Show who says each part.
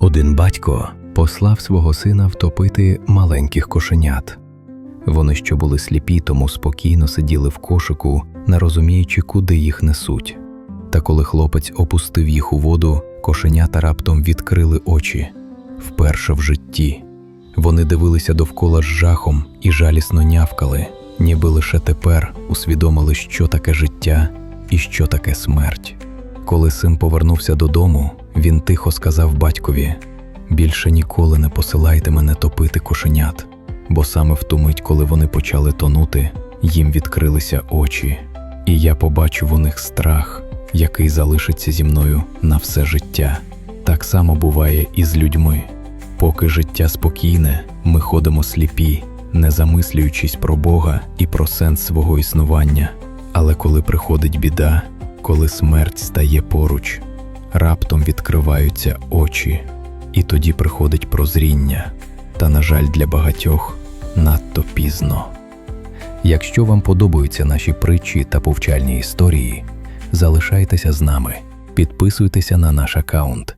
Speaker 1: Один батько послав свого сина втопити маленьких кошенят. Вони, що були сліпі, тому спокійно сиділи в кошику, не розуміючи, куди їх несуть. Та коли хлопець опустив їх у воду, кошенята раптом відкрили очі вперше в житті. Вони дивилися довкола з жахом і жалісно нявкали, ніби лише тепер усвідомили, що таке життя і що таке смерть. Коли син повернувся додому, він тихо сказав батькові: більше ніколи не посилайте мене топити кошенят, бо саме в ту мить, коли вони почали тонути, їм відкрилися очі, і я побачив у них страх, який залишиться зі мною на все життя. Так само буває і з людьми. Поки життя спокійне, ми ходимо сліпі, не замислюючись про Бога і про сенс свого існування. Але коли приходить біда, коли смерть стає поруч, раптом відкриваються очі, і тоді приходить прозріння. Та, на жаль, для багатьох надто пізно. Якщо вам подобаються наші притчі та повчальні історії, залишайтеся з нами, підписуйтеся на наш аккаунт